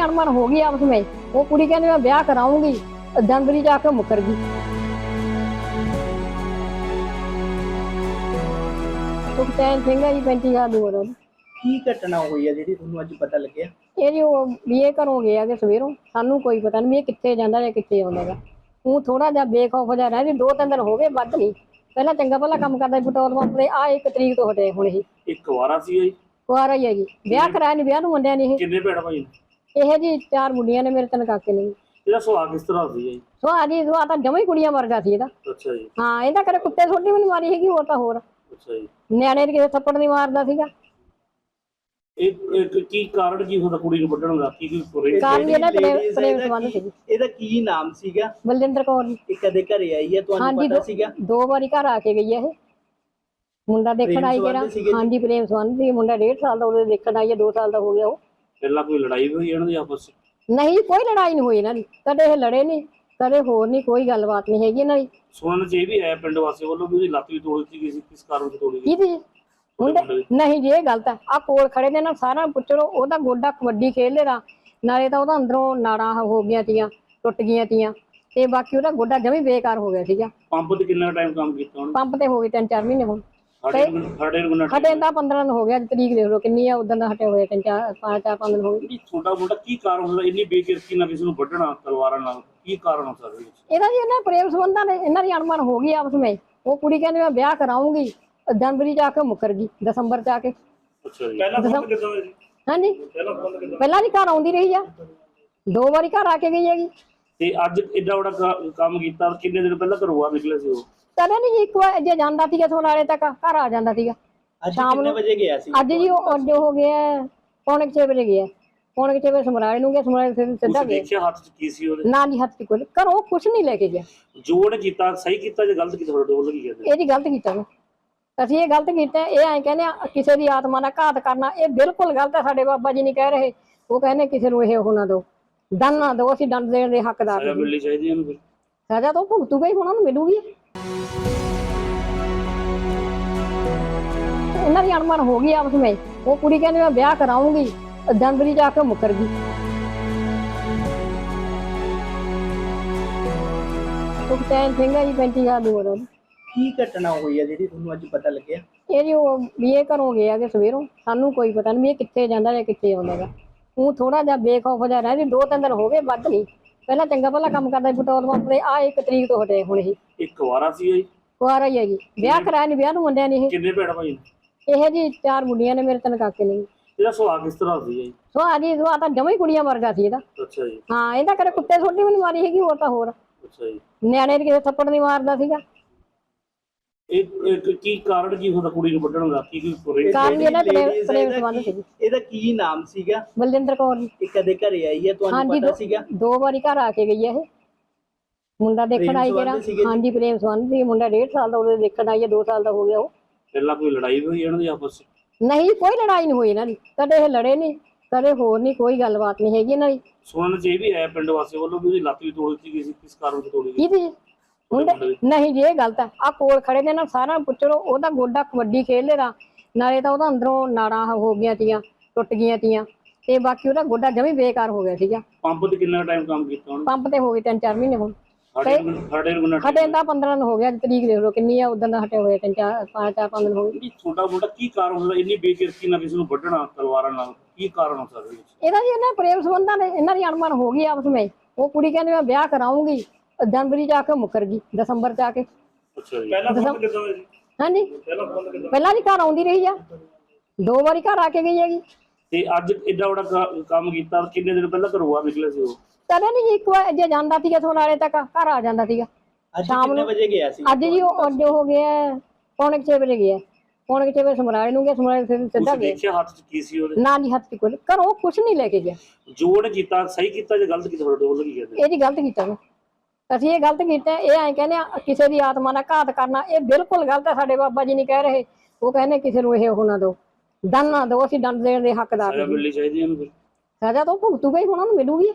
ਅਣਮਨ ਹੋ ਗਈ ਆਪਸ ਵਿੱਚ। ਉਹ ਕੁੜੀ ਕਹਿੰਦੀ ਮੈਂ ਵਿਆਹ ਕਰਾਉਂਗੀ ਜਨਵਰੀ ਜਾ ਕੇ ਮੁੱਕਰ ਗਈ। ਸੁਖਚੈਨ ਸਿੰਘ ਹੈ ਜੀ 35 ਸਾਲ ਦੀ ਉਮਰ ਉਹਦੀ। ਕੀ ਘਟਨਾ ਹੋਈ ਹੈ ਜਿਹੜੀ ਤੁਹਾਨੂੰ ਅੱਜ ਪਤਾ ਲੱਗਿਆ? ਇਹ ਜੀ ਉਹ ਵੀ ਇਹ ਘਰੋਂ ਗਿਆ ਕਿ ਸਵੇਰੋਂ। ਸਾਨੂੰ ਕੋਈ ਪਤਾ ਨਹੀਂ ਵੀ ਇਹ ਕਿੱਥੇ ਜਾਂਦਾ ਜਾਂ ਕਿੱਥੇ ਆਉਂਦਾਗਾ ਉਹ ਥੋੜਾ ਜਿਹਾ ਬੇਖੌਫ ਜਿਹਾ ਰਹਿ ਜੀ ਦੋ ਤਿੰਨ ਦਿਨ ਹੋ ਗਏ ਵੱਧ ਨਹੀਂ ਪਹਿਲਾਂ ਚੰਗਾ ਭਲਾ ਕੰਮ ਕਰਦਾ ਸੀ ਪੈਟਰੋਲ ਪੰਪ ਤੇ ਆ ਇੱਕ ਤਰੀਕ ਤੋਂ ਹਟੇ ਹੁਣ ਇਹ। ਇੱਕ ਵਾਰਾ ਸੀ ਜੀ। ਕੁਆਰਾ ਹੀ ਹੈ ਜੀ। ਵਿਆਹ ਕਰਾਇਆ ਨਹੀਂ ਵਿਆਹ ਨੂੰ ਮੁੰਡਿਆਂ ਨੇ ਕਿੰਨੇ ਭੈਣ ਭਾਈ ਨੇ? ਇਹ ਜੀ ਚਾਰ ਮੁੰਡੀਆਂ ਨੇ ਮੇਰੇ ਤਿੰਨ ਕਾਕੇ ਨੇ। ਇਹਦਾ ਸੁਭਾਅ ਕਿਸ ਤਰ੍ਹਾਂ ਸੀ ਜੀ ਸੋ ਆ ਜੀ ਸੋ ਆ ਤਾਂ ਜਮਾਂ ਕੁੜੀਆਂ ਵਰਗਾ ਸੀ ਇਹਦਾ। ਅੱਛਾ ਜੀ। ਹਾਂ ਇਹਦਾ ਕਰੇ ਕੁੱਤੇ ਛੋਟੀ ਵੀ ਨਹੀਂ ਮਾਰੀ ਹੈਗੀ ਹੋਰ ਤਾਂ ਹੋਰ। ਅੱਛਾ ਜੀ। ਨਿਆਣੇ ਦੇ ਕਿਸੇ ਥੱਪੜ ਨਹੀਂ ਮਾਰਦਾ ਸੀਗਾ। ਇਹ ਕੀ ਕਾਰਨ ਕੀ ਹੁੰਦਾ ਕੁੜੀ ਨੂੰ ਵੱਢਣ ਦਾ? ਕੀ ਕੋਈ ਪ੍ਰੇਮ ਕਾਰਨ ਵੀ ਇਹਨਾਂ ਪ੍ਰੇਮ ਪ੍ਰੇਮ ਇਹਦਾ ਸੰਬੰਧ ਸੀ ਇਹਦਾ ਕੀ ਨਾਮ ਸੀਗਾ? ਬਲਜਿੰਦਰ ਕੌਰ ਜੀ। ਇਹ ਕਦੇ ਘਰੇ ਆਈ ਹੈ ਤੁਹਾਨੂੰ ਹਾਂਜੀ ਪਤਾ ਦੋ- ਸੀਗਾ? ਦੋ ਵਾਰੀ ਘਰ ਆ ਕੇ ਗਈ ਹੈ ਇਹ। ਮੁੰਡਾ ਦੇਖਣ ਪ੍ਰੇਮ ਆਈ ਸੰਬੰਧ ਜਿਹੜਾ ਸੀਗੇ ਜੀ? ਹਾਂਜੀ ਪ੍ਰੇਮ ਸੰਬੰਧ ਸੀ। ਮੁੰਡਾ 1.5 ਸਾਲ ਦਾ ਉਹਦੇ ਦੇਖਣ ਆਈ ਹੈ 2 ਸਾਲ ਦਾ ਹੋ ਗਿਆ ਉਹ। ਪਹਿਲਾਂ ਕੋਈ ਲੜਾਈ ਹੋਈ ਇਹਨਾਂ ਦੀ ਆਪਸ ਚ ਨਹੀਂ ਕੋਈ ਲੜਾਈ ਨਹੀਂ ਹੋਈ ਇਹਨਾਂ ਦੀ। ਕਦੇ ਇਹ ਲੜੇ ਨਹੀਂ ਕਦੇ ਹੋਰ ਨਹੀਂ ਕੋਈ ਗੱਲਬਾਤ ਨਹੀਂ ਹੈਗੀ ਇਹਨਾਂ ਦੀ। ਸੁਣਨ ਚ ਇਹ ਵੀ ਆਇਆ ਪਿੰਡ ਵਾਸੀ ਵੱਲੋਂ ਵੀ ਉਹਦੀ ਲੱਤ ਵੀ ਤੋੜੀ ਦਿੱਤੀ ਗਈ ਸੀ ਕਿਸ ਕਾਰਨ ਤੋਂ ਤੋੜੀ ਗਈ ਕਿਹਦੀ ਮੁੰਡੇ ਨਹੀਂ ਜੀ ਇਹ ਗਲਤ ਹੈ। ਆ ਕੋਲ ਖੜੇ ਨੇ ਨਾ ਸਾਰਾ ਪੁੱਛੋ ਉਹਦਾ ਗੋਡਾ ਕਬੱਡੀ ਖੇਡਦੇ ਦਾ ਨਾਲੇ ਤਾਂ ਉਹਦਾ ਅੰਦਰੋਂ ਨਾੜਾਂ ਹੋ ਗਈਆਂ ਤੀਆਂ ਟੁੱਟ ਗਈਆਂ ਤੀਆਂ। ਤੇ ਬਾਕੀ ਉਹਦਾ ਗੋਡਾ ਜਮੀ ਬੇਕਾਰ ਹੋ ਗਿਆ ਸੀਗਾ। ਪੰਪ ਤੇ ਕਿੰਨਾ ਟਾਈਮ ਕੰਮ ਕੀਤਾ ਉਹਨੇ? ਪੰਪ ਤੇ ਹੋ ਗਏ ਤਿੰਨ ਚਾਰ ਮਹੀਨੇ ਹੁਣ। ਸਾਡੇ ਨੂੰ ਹਟੇ ਦਾ 15 ਦਿਨ ਹੋ ਗਿਆ ਅੱਜ ਤਰੀਕ ਦੇਖ ਲਓ ਕਿੰਨੀ ਆ ਉਦੋਂ ਦਾ ਹਟੇ ਹੋਏ ਤਿੰਨ ਚਾਰ ਪੰਜ ਚਾਰ ਪੰਜ ਦਿਨ ਹੋ ਗਏ। ਛੋਟਾ ਮੋਟਾ ਕੀ ਕਾਰਨ ਹੁੰਦਾ ਇੰਨੀ ਬੇਕਿਰਕੀ ਨਾਲ ਕਿਸੇ ਨੂੰ ਵੱਢਣਾ ਤਲਵਾਰਾਂ ਨਾਲ ਕੀ ਕਾਰਨ ਹੋ ਸਕਦਾ ਇਸ ਇਹਦਾ ਜੀ ਇਹਨਾਂ ਪ੍ਰੇਮ ਸੰਬੰਧਾਂ ਨੇ ਇਹਨਾਂ ਦੀ ਅਣਮਨ ਹੋ ਗਈ ਆਪਸ ਵਿੱਚ। ਉਹ ਕੁੜੀ ਕਹਿੰਦੀ ਮੈਂ ਵਿਆਹ ਕਰਾਉਂਗੀ ਜਨਵਰੀ ਜਾ ਕੇ ਮੁੱਕਰ ਗਈ ਦਸੰਬਰ ਚ ਆ ਕੇ। ਅੱਛਾ ਜੀ। ਪਹਿਲਾਂ ਫੋਨ ਕਿਦਾਂ ਹੋਇਆ ਜੀ? ਹਾਂਜੀ? ਪਹਿਲਾਂ ਫੋਨ ਕਿਦਾਂ? ਪਹਿਲਾਂ ਵੀ ਘਰ ਆਉਂਦੀ ਰਹੀ ਆ। ਦੋ ਵਾਰੀ ਘਰ ਆ ਕੇ ਗਈ ਹੈਗੀ। ਤੇ ਅੱਜ ਏਡਾ ਵੱਡਾ ਕ- ਕੰਮ ਕੀਤਾ ਕਿੰਨੇ ਦਿਨ ਪਹਿਲਾਂ ਘਰੋਂ ਬਾਹਰ ਨਿਕਲੇ ਸੀ ਉਹ? ਕਦੇ ਨਹੀਂ ਜੀ ਇੱਕ ਵਾਰ ਜੇ ਜਾਂਦਾ ਸੀਗਾ ਥੋੜਾਲੇ ਤੱਕ ਘਰ ਆ ਜਾਂਦਾ ਸੀਗਾ। ਅੱਜ ਕਿੰਨੇ ਵਜੇ ਗਿਆ ਸੀ? ਅੱਜ ਜੀ ਉਹ ਅੱਜ ਹੋ ਗਿਆ ਪੌਣੇ 6 ਵਜੇ ਗਿਆ। ਪੌਣੇ 6 ਵਜੇ ਸਮਰਾਲੇ ਨੂੰ ਗਿਆ ਸਮਰਾਲੇ ਤੋਂ ਸਿੱਧਾ ਤੁਸੀਂ ਗਿਆ। ਦੇਖਿਆ ਹੱਥ 'ਚ ਕੀ ਸੀ ਉਹਦੇ? ਨਾ ਜੀ ਹੱਥ ਚ ਕੋਲ ਘਰੋਂ ਕੁਛ ਨਹੀਂ ਲੈ ਕੇ ਗਿਆ। ਜੋੜ ਕੀਤਾ ਸਹੀ ਕੀਤਾ ਜਾਂ ਗਲਤ ਕੀਤਾ ਤੁਹਾਡੇ ਵੱਲੋਂ ਕੀ ਕਹਿੰਦੇ? ਇਹ ਜੀ ਗਲਤ ਕੀਤਾ ਵਾ ਅਸੀਂ ਇਹ ਗਲਤ ਕੀਤਾ ਇਹ ਐਂ ਕਹਿੰਦੇ ਆ ਕਿਸੇ ਦੀ ਆਤਮਾ ਦਾ ਘਾਤ ਕਰਨਾ ਇਹ ਬਿਲਕੁਲ ਗਲਤ ਹੈ ਸਾਡੇ ਬਾਬਾ ਜੀ ਨਹੀਂ ਕਹਿ ਰਹੇ। ਉਹ ਕਹਿੰਦੇ ਕਿਸੇ ਨੂੰ ਇਹ ਉਹ ਨਾ ਦਿਓ ਦੰਡ ਨਾ ਦਿਓ ਅਸੀਂ ਦੰਡ ਦੇਣ ਦੇ ਹੱਕਦਾਰ ਸਜ਼ਾ ਨਹੀਂ ਮਿਲਣੀ ਚਾਹੀਦੀ ਇਹਨੂੰ ਫਿਰ। ਸਜ਼ਾ ਤਾਂ ਉਹ ਭੁਗਤੂਗਾ ਹੀ ਉਹਨੂੰ ਮਿਲੂਗੀ। ਇਹਨਾਂ ਦੀ ਅਣਮਨ ਹੋ ਗਈ ਆਪਸ ਵਿੱਚ। ਉਹ ਕੁੜੀ ਕਹਿੰਦੀ ਮੈਂ ਵਿਆਹ ਕਰਾਉਂਗੀ ਜਨਵਰੀ ਜਾ ਕੇ ਮੁੱਕਰ ਗਈ। ਸੁਖਚੈਨ ਸਿੰਘ ਹੈ ਜੀ 35 ਸਾਲ ਦੀ ਉਮਰ ਉਹਦੀ ਕੀ ਘਟਨਾ ਹੋਈ ਹੈ ਜਿਹੜੀ ਤੁਹਾਨੂੰ ਅੱਜ ਪਤਾ ਲੱਗਿਆ? ਇਹ ਜੀ ਉਹ ਵੀ ਇਹ ਘਰੋਂ ਗਿਆ ਕਿ ਸਵੇਰੋਂ। ਸਾਨੂੰ ਕੋਈ ਪਤਾ ਨਹੀਂ ਵੀ ਇਹ ਕਿੱਥੇ ਜਾਂਦਾ ਜਾਂ ਕਿੱਥੇ ਆਉਂਦਾਗਾ ਉਹ ਥੋੜਾ ਜਿਹਾ ਬੇਖੌਫ ਜਿਹਾ ਰਹਿ ਜੀ ਦੋ ਤਿੰਨ ਦਿਨ ਹੋ ਗਏ ਵੱਧ ਨਹੀਂ ਪਹਿਲਾਂ ਚੰਗਾ ਭਲਾ ਕੰਮ ਕਰਦਾ ਸੀ ਪੈਟਰੋਲ ਪੰਪ ਤੇ। ਆ ਇੱਕ ਤਰੀਕ ਤੋਂ ਹਟੇ ਹੁਣ ਇਹ ਇੱਕ ਵਾਰਾ ਸੀ ਜੀ ਕੁਆਰਾ ਹੀ ਹੈ ਜੀ। ਵਿਆਹ ਕਰਾਇਆ ਨਹੀਂ ਵਿਆਹ ਨੂੰ ਮੁੰਡਿਆਂ ਨੇ ਇਹ। ਕਿੰਨੇ ਭੈਣ ਭਾਈ ਨੇ? ਇਹ ਜੀ ਚਾਰ ਮੁੰਡੀਆਂ ਨੇ ਮੇਰੇ ਤਿੰਨ ਕਾਕੇ ਨੇ ਜੀ। ਇਹਦਾ ਸੁਭਾਅ ਕਿਸ ਤਰ੍ਹਾਂ ਸੀ ਜੀ ਸੋ ਆ ਜੀ ਸੋ ਆ ਤਾਂ ਜਮਾਂ ਕੁੜੀਆਂ ਵਰਗਾ ਸੀ ਇਹਦਾ। ਅੱਛਾ ਜੀ। ਹਾਂ ਇਹਦਾ ਕਰੇ ਕੁੱਤੇ ਛੋਟੀ ਵੀ ਨਹੀਂ ਮਾਰੀ ਹੈਗੀ ਹੋਰ ਤਾਂ ਹੋਰ। ਅੱਛਾ ਜੀ। ਨਿਆਣੇ ਦੇ ਕਿਸੇ ਥੱਪੜ ਨਹੀਂ ਮਾਰਦਾ ਸੀਗਾ। ਇਹ ਇੱਕ ਕੀ ਕਾਰਨ ਕੀ ਹੁੰਦਾ ਕੁੜੀ ਨੂੰ ਵੱਢਣ ਦਾ? ਕੀ ਕੋਈ ਪ੍ਰੇਮ ਕਾਰਨ ਵੀ ਇਹਨਾਂ ਪ੍ਰੇਮ ਪ੍ਰੇਮ ਸੰਬੰਧ ਸੀ ਇਹਦਾ ਕੀ ਨਾਮ ਸੀਗਾ? ਬਲਜਿੰਦਰ ਕੌਰ ਜੀ। ਇਹ ਕਦੇ ਘਰੇ ਆਈ ਹੈ? ਤੁਹਾਨੂੰ ਹਾਂਜੀ ਪਤਾ ਦੋ- ਸੀਗਾ? ਦੋ ਵਾਰੀ ਘਰ ਆ ਕੇ ਗਈ ਹੈ ਇਹ। ਮੁੰਡਾ ਦੇਖਣ ਆਈ ਜਿਹੜਾ? ਹਾਂਜੀ ਪ੍ਰੇਮ ਸੰਬੰਧ ਸੀ। ਮੁੰਡਾ 1.5 ਸਾਲ ਦਾ ਉਹਦੇ ਦੇਖਣ ਆਈ ਹੈ 2 ਸਾਲ ਦਾ ਹੋ ਗਿਆ ਉਹ। ਪਹਿਲਾਂ ਕੋਈ ਲੜਾਈ ਹੋਈ ਇਹਨਾਂ ਦੀ ਆਪਸ ਚ ਨਹੀਂ ਕੋਈ ਲੜਾਈ ਨਹੀਂ ਹੋਈ ਇਹਨਾਂ ਦੀ। ਕਦੇ ਇਹ ਲੜੇ ਨਹੀਂ ਕਦੇ ਹੋਰ ਨਹੀਂ ਕੋਈ ਗੱਲਬਾਤ ਨਹੀਂ ਹੈਗੀ ਇਹਨਾਂ ਦੀ। ਸੁਣਨ ਚ ਇਹ ਵੀ ਆਇਆ ਪਿੰਡ ਵਾਸੀ ਵੱਲੋਂ ਵੀ ਉਹਦੀ ਲੱਤ ਵੀ ਤੋੜ ਦਿੱਤੀ ਗਈ ਸੀ ਕਿਸ ਕਾਰਨ ਤੋੜੀ ਗਈ ਮੁੰਡੇ ਨਹੀਂ ਜੀ ਇਹ ਗਲਤ ਹੈ। ਆ ਕੋਲ ਖੜੇ ਨੇ ਨਾ ਸਾਰਾ ਪੁੱਛੋ ਉਹਦਾ ਗੋਡਾ ਕਬੱਡੀ ਖੇਡਦੇ ਦਾ ਨਾਲੇ ਤਾਂ ਉਹਦਾ ਅੰਦਰੋਂ ਨਾੜਾਂ ਹੋ ਗਈਆਂ ਤੀਆਂ ਟੁੱਟ ਗਈਆਂ ਤੀਆਂ। ਤੇ ਬਾਕੀ ਉਹਦਾ ਗੋਡਾ ਜਮੀ ਬੇਕਾਰ ਹੋ ਗਿਆ ਸੀਗਾ। ਪੰਪ ਤੇ ਕਿੰਨਾ ਟਾਈਮ ਕੰਮ ਕੀਤਾ ਉਹਨੇ? ਪੰਪ ਤੇ ਹੋ ਗਏ ਤਿੰਨ ਚਾਰ ਮਹੀਨੇ ਹੁਣ। ਨੂੰ ਸਾਡੇ ਹਟੇ ਦਾ 15 ਦਿਨ ਹੋ ਗਿਆ ਅੱਜ ਤਰੀਕ ਦੇਖ ਲਓ ਕਿੰਨੀ ਆ ਉਦੋਂ ਦਾ ਹਟੇ ਹੋਏ ਤਿੰਨ ਚਾਰ ਪੰਜ ਚਾਰ ਪੰਜ ਦਿਨ ਹੋ ਗਏ। ਛੋਟਾ ਮੋਟਾ ਕੀ ਕਾਰਨ ਹੁੰਦਾ ਇੰਨੀ ਬੇਕਿਰਕੀ ਨਾਲ ਕਿਸੇ ਨੂੰ ਵੱਢਣਾ ਤਲਵਾਰਾਂ ਨਾਲ ਕੀ ਕਾਰਨ ਹੋ ਸਕਦਾ ਇਸ ਇਹਦਾ ਜੀ ਇਹਨਾਂ ਪ੍ਰੇਮ ਸੰਬੰਧਾਂ ਨੇ ਇਹਨਾਂ ਦੀ ਅਣਮਨ ਹੋ ਗਈ ਆਪਸ ਵਿੱਚ। ਉਹ ਕੁੜੀ ਕਹਿੰਦੀ ਮੈਂ ਵਿਆਹ ਕਰਾਉਂਗੀ ਜਨਵਰੀ ਜਾ ਕੇ ਮੁੱਕਰ ਗਈ ਦਸੰਬਰ ਚ ਆ ਕੇ। ਅੱਛਾ ਜੀ। ਪਹਿਲਾਂ ਫੋਨ ਕਿਦਾਂ ਹੋਇਆ ਜੀ? ਹਾਂਜੀ। ਪਹਿਲਾਂ ਫੋਨ ਕਿਦਾਂ ਪਹਿਲਾਂ ਵੀ ਘਰ ਆਉਂਦੀ ਰਹੀ ਆ। ਦੋ ਵਾਰੀ ਘਰ ਆ ਕੇ ਗਈ ਹੈਗੀ। ਤੇ ਅੱਜ ਏਡਾ ਵੱਡਾ ਕੰਮ ਕੀਤਾ ਕਿੰਨੇ ਦਿਨ ਪਹਿਲਾਂ ਘਰੋਂ ਨਿਕਲੇ ਸੀ ਉਹ? ਕਦੇ ਨਹੀਂ ਜੀ ਇੱਕ ਵਾਰ ਜੇ ਜਾਂਦਾ ਸੀਗਾ ਥੋੜਾਲੇ ਤੱਕ ਘਰ ਆ ਜਾਂਦਾ ਸੀਗਾ। ਅੱਜ ਕਿੰਨੇ ਵਜੇ ਗਿਆ ਸੀ? ਅੱਜ ਜੀ ਉਹ ਅੱਜ ਹੋ ਗਿਆ ਪੌਣੇ 6 ਵਜੇ ਗਿਆ। ਪੌਣੇ 6 ਵਜੇ ਸਮਰਾਲੇ ਨੂੰ ਗਿਆ ਸਮਰਾਲੇ ਤੋਂ ਸਿੱਧਾ ਗਿਆ। ਦੇਖਿਆ ਹੱਥ 'ਚ ਕੀ ਸੀ ਉਹਦੇ? ਨਾ ਜੀ ਹੱਥ ਕੋਲ ਘਰੋਂ ਕੁਛ ਨਹੀਂ ਲੈ ਕੇ ਗਿਆ। ਜੋੜ ਕੀਤਾ ਸਹੀ ਕੀਤਾ ਜਾਂ ਗਲਤ ਕੀਤਾ ਤੁਹਾਡੇ ਵੱਲੋਂ ਕੀ ਕਹਿੰਦੇ? ਇਹ ਜੀ ਗਲਤ ਕੀਤਾ ਵਾ ਅਸੀਂ ਇਹ ਗਲਤ ਕੀਤਾ ਇਹ ਐਂ ਕਹਿੰਦੇ ਆ ਕਿਸੇ ਦੀ ਆਤਮਾ ਦਾ ਘਾਤ ਕਰਨਾ ਇਹ ਬਿਲਕੁਲ ਗਲਤ ਹੈ ਸਾਡੇ ਬਾਬਾ ਜੀ ਨਹੀਂ ਕਹਿ ਰਹੇ। ਉਹ ਕਹਿੰਦੇ ਕਿਸੇ ਨੂੰ ਇਹ ਉਹ ਨਾ ਦਿਓ। ਦੰਡ ਨਾ ਦਿਓ ਅਸੀਂ ਦੰਡ ਦੇਣ ਦੇ ਹੱਕਦਾਰ ਸਜ਼ਾ ਨਹੀਂ। ਮਿਲਣੀ ਚਾਹੀਦੀ ਇਹਨੂੰ ਫਿਰ। ਸਜ਼ਾ ਤਾਂ ਉਹ ਭੁਗਤੂਗਾ ਹੀ ਹੁਣ ਉਹਨੂੰ ਮਿਲੂਗੀ।